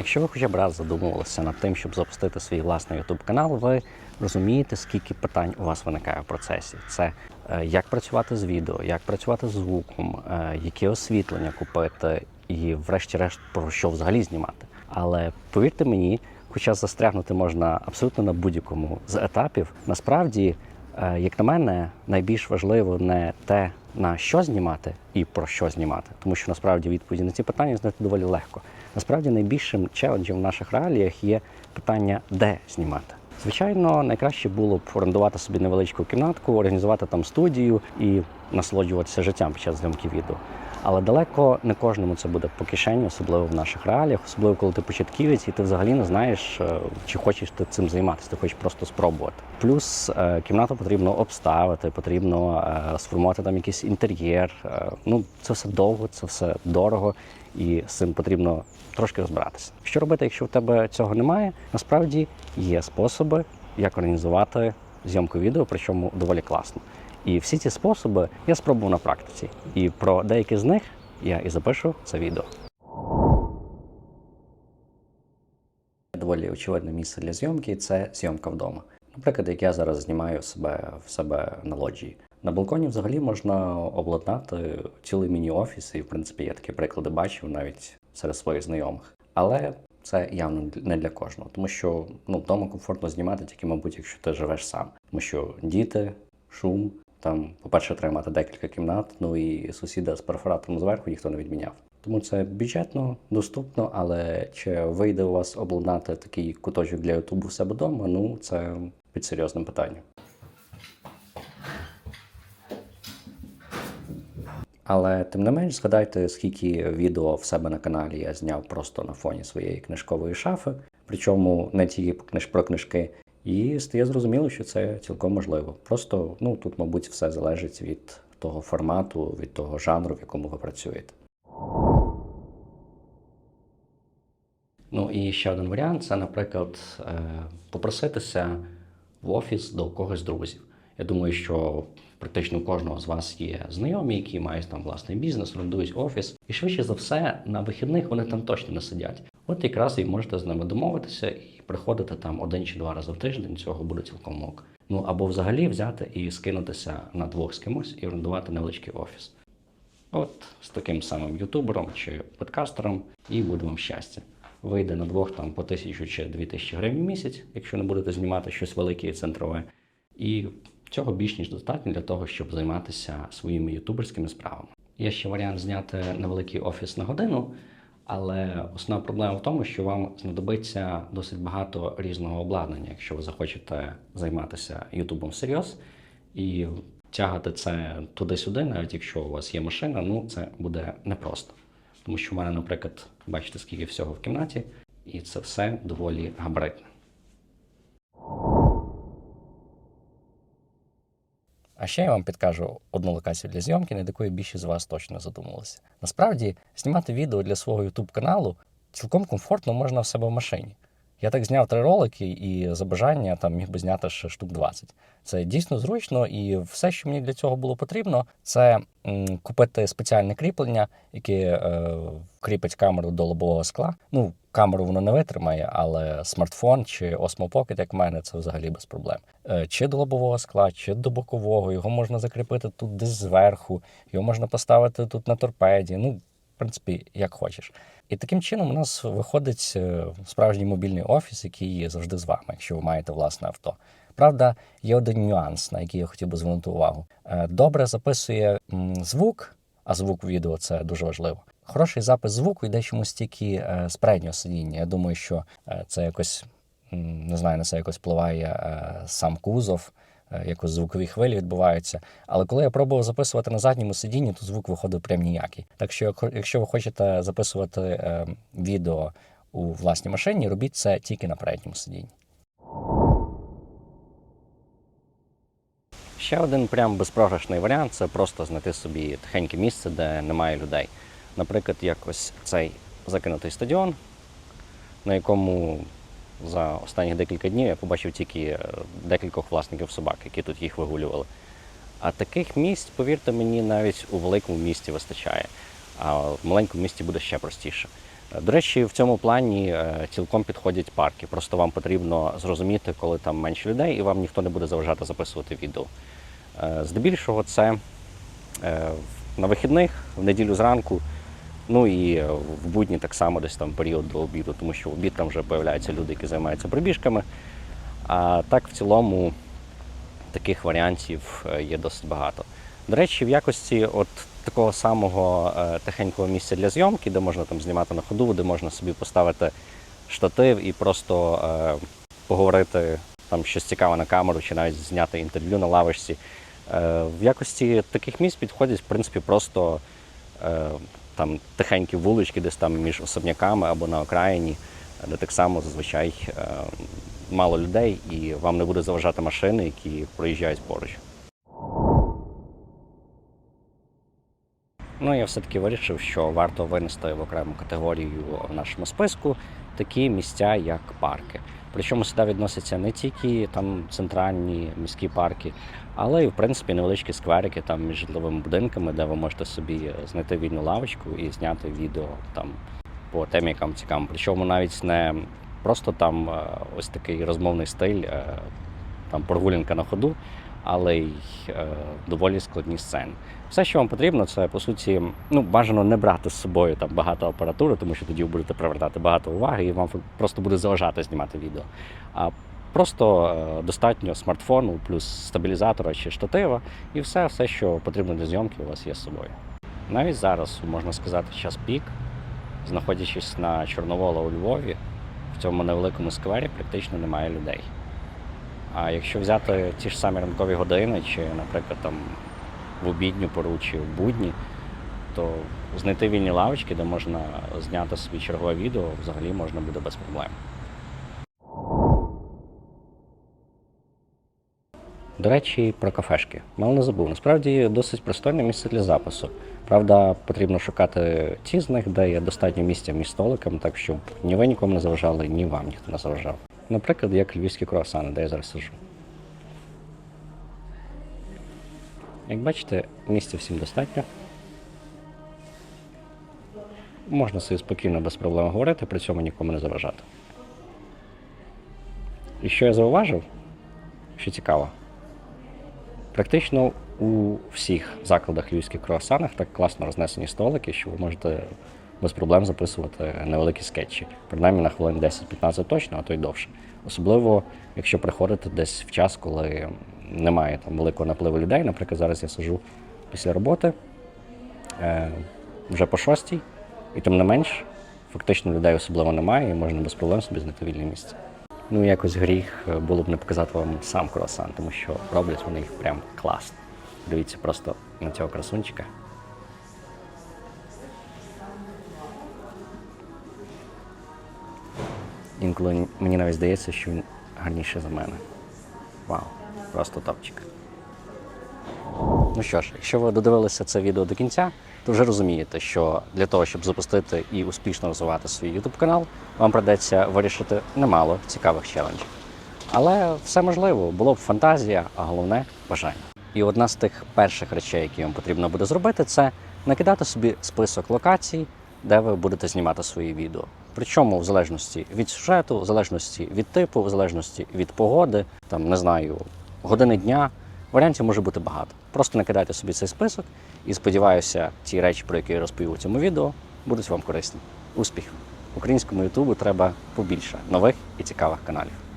Якщо ви хоча б раз задумувалися над тим, щоб запустити свій власний YouTube канал, ви розумієте, скільки питань у вас виникає в процесі. Це е, як працювати з відео, як працювати з звуком, е, яке освітлення купити, і, врешті-решт, про що взагалі знімати. Але повірте мені, хоча застрягнути можна абсолютно на будь-якому з етапів, насправді, е, як на мене, найбільш важливо не те, на що знімати і про що знімати, тому що насправді відповіді на ці питання знайти доволі легко. Насправді найбільшим челенджем в наших реаліях є питання, де знімати. Звичайно, найкраще було б орендувати собі невеличку кімнатку, організувати там студію і насолоджуватися життям під час зйомки відео. Але далеко не кожному це буде по кишені, особливо в наших реаліях, особливо коли ти початківець, і ти взагалі не знаєш, е, чи хочеш ти цим займатися, ти хочеш просто спробувати. Плюс е, кімнату потрібно обставити, потрібно е, сформувати там якийсь інтер'єр. Ну це все довго, це все дорого, і з цим потрібно трошки розбиратися. Що робити, якщо в тебе цього немає? Насправді є способи, як організувати зйомку відео, причому доволі класно. І всі ці способи я спробував на практиці. І про деякі з них я і запишу це відео. Доволі очевидне місце для зйомки це зйомка вдома. Наприклад, як я зараз знімаю себе в себе на лоджії. На балконі взагалі можна обладнати цілий міні-офіс, і в принципі я такі приклади бачив навіть серед своїх знайомих. Але це явно не для кожного, тому що ну, вдома комфортно знімати тільки, мабуть, якщо ти живеш сам. Тому що діти, шум, там, по-перше, треба мати декілька кімнат, ну і сусіда з перфоратором зверху ніхто не відміняв. Тому це бюджетно, доступно, але чи вийде у вас обладнати такий куточок для Ютубу в себе вдома? Ну, це під серйозним питанням. Але тим не менш, згадайте, скільки відео в себе на каналі я зняв просто на фоні своєї книжкової шафи, причому не тільки про книжки. І стає зрозуміло, що це цілком можливо. Просто ну тут, мабуть, все залежить від того формату, від того жанру, в якому ви працюєте. Ну і ще один варіант це, наприклад, е, попроситися в офіс до когось з друзів. Я думаю, що практично у кожного з вас є знайомі, які мають там власний бізнес, орендують офіс, і швидше за все на вихідних вони там точно не сидять. От якраз і можете з ними домовитися і приходити там один чи два рази в тиждень. Цього буде цілком ок. Ну або взагалі взяти і скинутися на двох з кимось і орендувати невеличкий офіс. От з таким самим ютубером чи подкастером, і буде вам щастя. Вийде на двох там по тисячу чи дві тисячі гривень в місяць, якщо не будете знімати щось велике і центрове. І цього більш ніж достатньо для того, щоб займатися своїми ютуберськими справами. Є ще варіант зняти невеликий офіс на годину, але основна проблема в тому, що вам знадобиться досить багато різного обладнання, якщо ви захочете займатися Ютубом всерйоз і тягати це туди-сюди, навіть якщо у вас є машина, ну це буде непросто. Тому що в мене, наприклад, бачите, скільки всього в кімнаті, і це все доволі габаритне. А ще я вам підкажу одну локацію для зйомки, над якою більшість з вас точно не задумувалися. Насправді, знімати відео для свого YouTube каналу цілком комфортно можна в себе в машині. Я так зняв три ролики і за бажання там міг би зняти ще штук 20. Це дійсно зручно, і все, що мені для цього було потрібно, це купити спеціальне кріплення, яке е, кріпить камеру до лобового скла. Ну, камеру воно не витримає, але смартфон чи Pocket, як в мене, це взагалі без проблем. Е, чи до лобового скла, чи до бокового. Його можна закріпити тут десь зверху, його можна поставити тут на торпеді. Ну, в принципі, як хочеш. І таким чином у нас виходить е, справжній мобільний офіс, який завжди з вами, якщо ви маєте власне авто. Правда, є один нюанс, на який я хотів би звернути увагу. Е, Добре записує звук, а звук відео це дуже важливо. Хороший запис звуку йде чомусь тільки е, з переднього сидіння. Я думаю, що е, це якось не знаю, на це якось впливає е, сам кузов, якось звукові хвилі відбуваються. Але коли я пробував записувати на задньому сидінні, то звук виходив прям ніякий. Так що, як- якщо ви хочете записувати відео у власній машині, робіть це тільки на передньому сидінні. Ще один прям безпрограшний варіант це просто знайти собі тихеньке місце, де немає людей. Наприклад, як ось цей закинутий стадіон, на якому за останні декілька днів я побачив тільки е, декількох власників собак, які тут їх вигулювали. А таких місць, повірте мені, навіть у великому місті вистачає, а в маленькому місті буде ще простіше. Е, До речі, в цьому плані е, цілком підходять парки. Просто вам потрібно зрозуміти, коли там менше людей, і вам ніхто не буде заважати записувати відео. Здебільшого це на вихідних, в неділю зранку, ну і е, в будні так само десь там період до обіду, тому що в обід там вже з'являються люди, які займаються пробіжками. А так в цілому таких варіантів е, є досить багато. До речі, в якості от такого самого е, тихенького місця для зйомки, де можна там знімати на ходу, де можна собі поставити штатив і просто е, поговорити там щось цікаве на камеру, чи навіть зняти інтерв'ю на лавочці. Е, в якості таких місць підходять, в принципі, просто е, там тихенькі вулички, десь там між особняками або на окраїні, де так само зазвичай е, мало людей і вам не буде заважати машини, які проїжджають поруч. Ну, я все-таки вирішив, що варто винести в окрему категорію в нашому списку такі місця, як парки. Причому сюди відносяться не тільки там центральні міські парки, але й в принципі невеличкі скверики там між житловими будинками, де ви можете собі знайти вільну лавочку і зняти відео там по темі, яка вам цікава. Причому навіть не просто там ось такий розмовний стиль, там прогулянка на ходу, але й е, доволі складні сцени. Все, що вам потрібно, це по суті, ну бажано не брати з собою там багато апаратури, тому що тоді ви будете привертати багато уваги, і вам просто буде заважати знімати відео. А просто е, достатньо смартфону, плюс стабілізатора чи штатива, і все, все, що потрібно для зйомки, у вас є з собою. Навіть зараз можна сказати час пік, знаходячись на Чорновола у Львові, в цьому невеликому сквері практично немає людей. А якщо взяти ті ж самі ранкові години, чи, наприклад, там в обідню пору чи в будні, то знайти вільні лавочки, де можна зняти собі чергове відео, взагалі можна буде без проблем. До речі, про кафешки. Мало не забув. Насправді досить пристойне місце для запису. Правда, потрібно шукати ті з них, де є достатньо місця між столиками, так щоб ні ви нікому не заважали, ні вам ніхто не заважав. Наприклад, як львівські круасани, де я зараз сижу. Як бачите, місця всім достатньо. Можна собі спокійно без проблем говорити, при цьому нікому не заважати. І що я зауважив, що цікаво, практично у всіх закладах львівських круасанах так класно рознесені столики, що ви можете без проблем записувати невеликі скетчі, принаймні на хвилин 10-15 точно, а то й довше. Особливо, якщо приходите десь в час, коли немає там великого напливу людей. Наприклад, зараз я сижу після роботи е, вже по шостій, і тим не менш, фактично людей особливо немає, і можна без проблем собі знайти вільне місце. Ну, якось гріх е, було б не показати вам сам круасан, тому що роблять вони їх прям класно. Дивіться просто на цього красунчика. Інколи мені навіть здається, що він гарніший за мене. Вау, просто топчик. Ну що ж, якщо ви додивилися це відео до кінця, то вже розумієте, що для того, щоб запустити і успішно розвивати свій YouTube канал, вам придеться вирішити немало цікавих челенджів. Але все можливо, було б фантазія, а головне бажання. І одна з тих перших речей, які вам потрібно буде зробити, це накидати собі список локацій, де ви будете знімати свої відео. Причому в залежності від сюжету, в залежності від типу, в залежності від погоди, там не знаю, години дня. Варіантів може бути багато. Просто накидайте собі цей список і сподіваюся, ті речі, про які я розповів у цьому відео, будуть вам корисні. Успіхів! Українському Ютубу треба побільше нових і цікавих каналів.